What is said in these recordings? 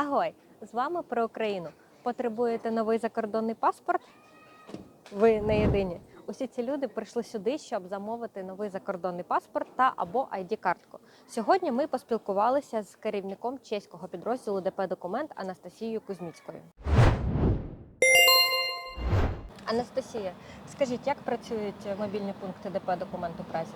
Агой, з вами про Україну. Потребуєте новий закордонний паспорт? Ви не єдині. Усі ці люди прийшли сюди, щоб замовити новий закордонний паспорт та або id картку Сьогодні ми поспілкувалися з керівником чеського підрозділу ДП Документ Анастасією Кузьміцькою. Анастасія, скажіть, як працюють мобільні пункти ДП Документ у Празі?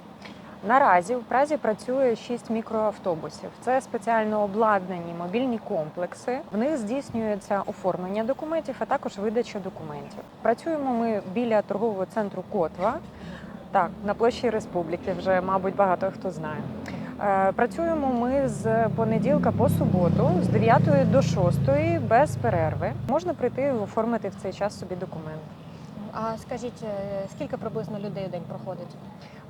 Наразі в Празі працює 6 мікроавтобусів. Це спеціально обладнані мобільні комплекси. В них здійснюється оформлення документів, а також видача документів. Працюємо ми біля торгового центру Котва. Так, на площі Республіки вже, мабуть, багато хто знає. Е, Працюємо ми з понеділка по суботу, з 9 до 6 без перерви. Можна прийти і оформити в цей час собі документ. А скажіть, е, скільки приблизно людей у день проходить?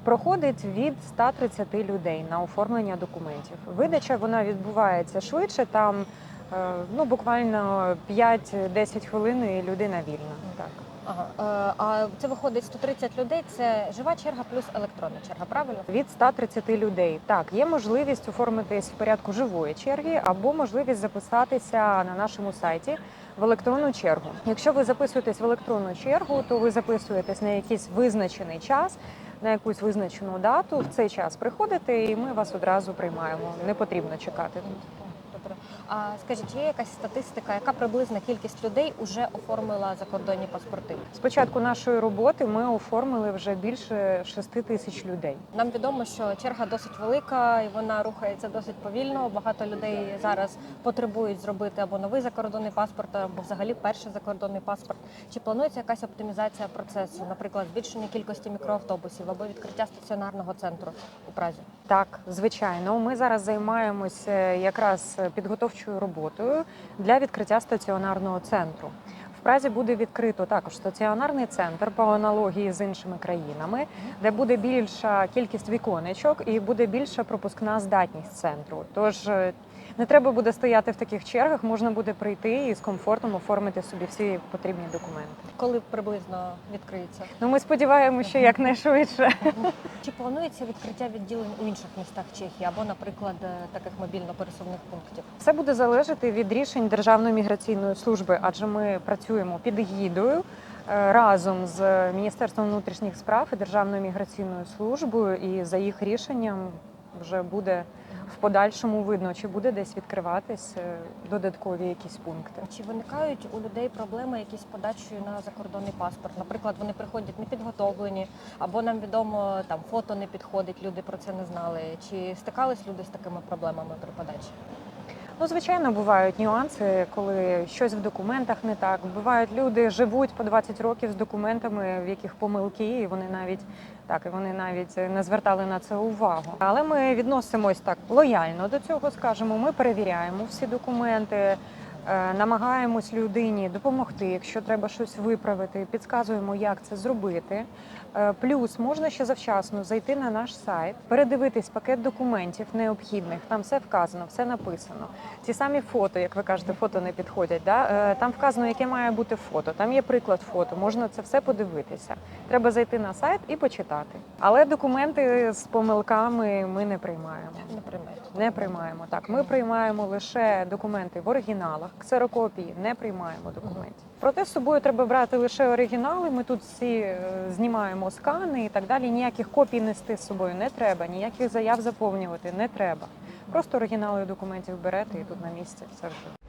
Проходить від 130 людей на оформлення документів. Видача вона відбувається швидше, там е, ну буквально 5-10 хвилин і людина вільна. Так. Ага. Е, А це виходить 130 людей. Це жива черга плюс електронна черга, правильно? Від 130 людей. Так, є можливість оформитись в порядку живої черги або можливість записатися на нашому сайті в електронну чергу. Якщо ви записуєтесь в електронну чергу, то ви записуєтесь на якийсь визначений час, на якусь визначену дату. В цей час приходите, і ми вас одразу приймаємо. Не потрібно чекати тут. Скажіть, є якась статистика, яка приблизна кількість людей вже оформила закордонні паспорти? З початку нашої роботи ми оформили вже більше 6 тисяч людей. Нам відомо, що черга досить велика і вона рухається досить повільно. Багато людей зараз потребують зробити або новий закордонний паспорт, або взагалі перший закордонний паспорт. Чи планується якась оптимізація процесу, наприклад, збільшення кількості мікроавтобусів або відкриття стаціонарного центру у Празі? Так, звичайно, ми зараз займаємося якраз підготовчою роботою для відкриття стаціонарного центру. В Празі буде відкрито також стаціонарний центр по аналогії з іншими країнами, де буде більша кількість віконечок і буде більша пропускна здатність центру. Тож е, не треба буде стояти в таких чергах, можна буде прийти і з комфортом оформити собі всі потрібні документи. Коли приблизно відкриється? Ну ми сподіваємося, що якнайшвидше. Чи планується відкриття відділень у інших містах Чехії або, наприклад, е, таких мобільно-пересувних пунктів? Все буде залежати від рішень Державної міграційної служби, адже ми працюємо під егідою е, разом з Міністерством внутрішніх справ і Державною міграційною службою, і за їх рішенням вже буде в подальшому видно, чи буде десь відкриватись е, додаткові якісь пункти. Чи виникають у людей проблеми якісь подачею на закордонний паспорт? Наприклад, вони приходять непідготовлені, або нам відомо там фото не підходить, люди про це не знали. Чи стикались люди з такими проблемами при подачі? Ну, звичайно, бувають нюанси, коли щось в документах не так. Бувають люди живуть по 20 років з документами, в яких помилки, і вони навіть так, і вони навіть не звертали на це увагу. Але ми відносимось так лояльно до цього, скажемо. Ми перевіряємо всі документи. Е, Намагаємось людині допомогти, якщо треба щось виправити, підказуємо, як це зробити. Е, Плюс можна ще завчасно зайти на наш сайт, передивитись пакет документів необхідних. Там все вказано, все написано. Ті самі фото, як ви кажете, фото не підходять. Да? Е, Там вказано, яке має бути фото. Там є приклад фото. Можна це все подивитися. Треба зайти на сайт і почитати. Але документи з помилками ми не приймаємо. Не приймають. Не приймаємо так. Ми приймаємо лише документи в оригіналах, ксерокопії не приймаємо документів. Проте з собою треба брати лише оригінали. Ми тут всі е, знімаємо скани і так далі. Ніяких копій нести з собою не треба, ніяких заяв заповнювати не треба. Просто оригінали документів берете і тут на місці все вже.